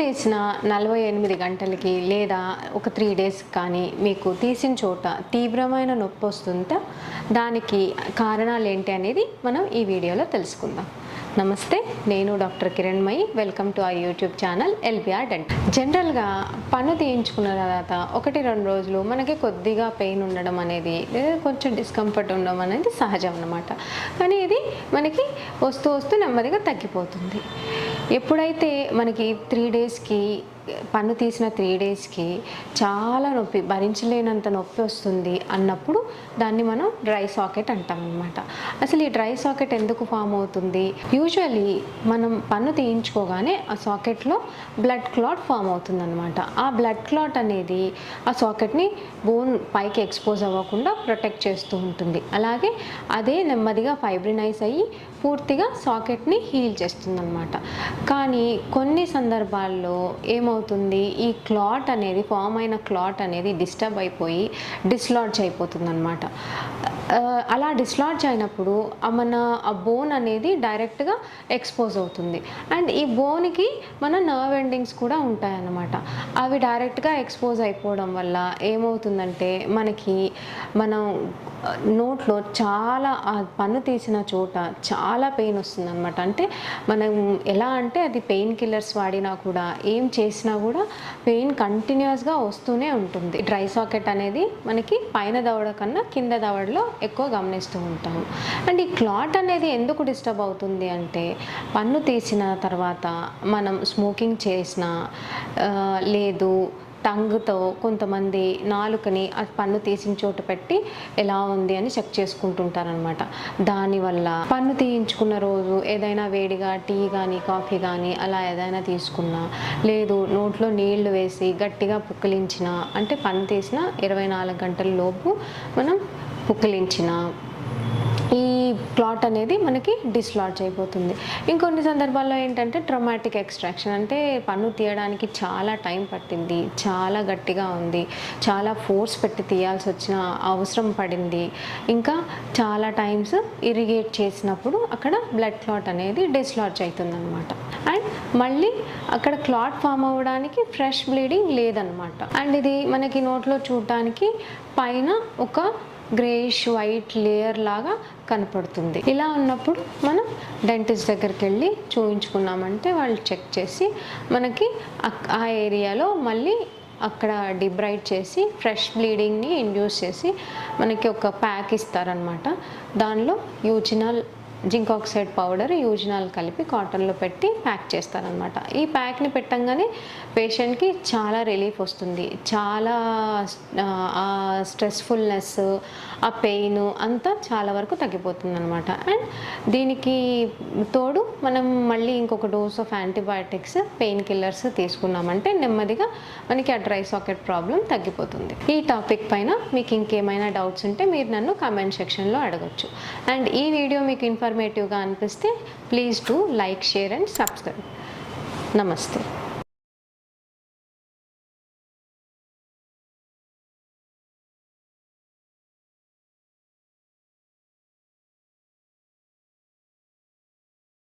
తీసిన నలభై ఎనిమిది గంటలకి లేదా ఒక త్రీ డేస్ కానీ మీకు తీసిన చోట తీవ్రమైన నొప్పి వస్తుంటే దానికి కారణాలు ఏంటి అనేది మనం ఈ వీడియోలో తెలుసుకుందాం. నమస్తే నేను డాక్టర్ కిరణ్మయి. వెల్కమ్ టు ఆ యూట్యూబ్ ఛానల్ ఎల్బిఆర్ డెంట్. జనరల్గా పన్ను తీయించుకున్న తర్వాత ఒకటి రెండు రోజులు మనకి కొద్దిగా పెయిన్ ఉండడం అనేది లేదా కొంచెం డిస్కంఫర్ట్ ఉండడం అనేది సహజం అన్నమాట. కానీ ఇది మనకి వస్తూ వస్తూ నెమ్మదిగా తగ్గిపోతుంది. ఎప్పుడైతే మనకి త్రీ డేస్కి పన్ను తీసిన త్రీ డేస్కి చాలా నొప్పి భరించలేనంత నొప్పి వస్తుంది అన్నప్పుడు దాన్ని మనం డ్రై సాకెట్ అంటాం అనమాట అసలు ఈ డ్రై సాకెట్ ఎందుకు ఫామ్ అవుతుంది? యూజువలీ మనం పన్ను తీయించుకోగానే ఆ సాకెట్లో బ్లడ్ క్లాట్ ఫామ్ అవుతుంది అనమాట ఆ బ్లడ్ క్లాట్ అనేది ఆ సాకెట్ని బోన్ పైకి ఎక్స్పోజ్ అవ్వకుండా ప్రొటెక్ట్ చేస్తూ ఉంటుంది. అలాగే అదే నెమ్మదిగా ఫైబ్రినైజ్ అయ్యి పూర్తిగా సాకెట్ని హీల్ చేస్తుంది అనమాట కానీ కొన్ని సందర్భాల్లో ఏమవుతుంది ఈ క్లాట్ అనేది ఫామ్ అయిన క్లాట్ అనేది డిస్టర్బ్ అయిపోయి డిస్లాడ్జ్ అయిపోతుంది అనమాట అలా డిస్లాడ్జ్ అయినప్పుడు మన ఆ బోన్ అనేది డైరెక్ట్గా ఎక్స్పోజ్ అవుతుంది. అండ్ ఈ బోన్కి మన నర్వ్ ఎండింగ్స్ కూడా ఉంటాయన్నమాట. అవి డైరెక్ట్గా ఎక్స్పోజ్ అయిపోవడం వల్ల ఏమవుతుందంటే మనకి మనం నోట్లో చాలా ఆ పన్ను తీసిన చోట చాలా పెయిన్ వస్తుంది అనమాట అంటే మనం ఎలా అంటే అది పెయిన్ కిల్లర్స్ వాడినా కూడా ఏం చేసినా కూడా పెయిన్ కంటిన్యూస్గా వస్తూనే ఉంటుంది. డ్రై సాకెట్ అనేది మనకి పైన దవడ కన్నా కింద దవడలో ఎక్కువ గమనిస్తూ ఉంటాము. అండ్ ఈ క్లాట్ అనేది ఎందుకు డిస్టర్బ్ అవుతుంది అంటే పన్ను తీసిన తర్వాత మనం స్మోకింగ్ చేసిన లేదు టంగ్తో కొంతమంది నాలుకని ఆ పన్ను తీసిన చోట పెట్టి ఎలా ఉంది అని చెక్ చేసుకుంటుంటారనమాట దానివల్ల పన్ను తీయించుకున్న రోజు ఏదైనా వేడిగా టీ కానీ కాఫీ కానీ అలా ఏదైనా తీసుకున్నా లేదు నోట్లో నీళ్ళు వేసి గట్టిగా పుక్కిలించిన అంటే పన్ను తీసిన ఇరవై నాలుగు గంటల లోపు మనం పుక్కిలించిన క్లాట్ అనేది మనకి డిస్లాడ్జ్ అయిపోతుంది. ఇంకొన్ని సందర్భాల్లో ఏంటంటే ట్రమాటిక్ ఎక్స్ట్రాక్షన్ అంటే పన్ను తీయడానికి చాలా టైం పట్టింది చాలా గట్టిగా ఉంది చాలా ఫోర్స్ పెట్టి తీయాల్సి వచ్చిన అవసరం పడింది. ఇంకా చాలా టైమ్స్ ఇరిగేట్ చేసినప్పుడు అక్కడ బ్లడ్ క్లాట్ అనేది డిస్లాడ్జ్ అవుతుంది అనమాట అండ్ మళ్ళీ అక్కడ క్లాట్ ఫామ్ అవ్వడానికి ఫ్రెష్ బ్లీడింగ్ లేదనమాట అండ్ ఇది మనకి నోట్లో చూడటానికి పైన ఒక గ్రేష్ వైట్ లేయర్ లాగా కనపడుతుంది. ఇలా ఉన్నప్పుడు మనం డెంటిస్ట్ దగ్గరికి వెళ్ళి చూపించుకున్నామంటే వాళ్ళు చెక్ చేసి మనకి అక్- ఆ ఏరియాలో మళ్ళీ అక్కడ డిబ్రైట్ చేసి ఫ్రెష్ బ్లీడింగ్ని ఇండ్యూస్ చేసి మనకి ఒక ప్యాక్ ఇస్తారనమాట దానిలో eugenol zinc oxide powder eugenol కలిపి కాటన్లో పెట్టి ప్యాక్ చేస్తారనమాట ఈ ప్యాక్ని పెట్టంగానే పేషెంట్కి చాలా రిలీఫ్ వస్తుంది. చాలా ఆ స్ట్రెస్ఫుల్నెస్ ఆ పెయిన్ అంతా చాలా వరకు తగ్గిపోతుంది అనమాట అండ్ దీనికి తోడు మనం మళ్ళీ ఇంకొక dose of antibiotics pain killers తీసుకున్నామంటే నెమ్మదిగా మనకి ఆ డ్రై సాకెట్ ప్రాబ్లం తగ్గిపోతుంది. ఈ టాపిక్ పైన మీకు ఇంకేమైనా డౌట్స్ ఉంటే మీరు నన్ను కామెంట్ సెక్షన్లో అడగచ్చు. అండ్ ఈ వీడియో మీకు ఇన్ఫర్మేటివ్గా అనిపిస్తే please do like share and subscribe నమస్తే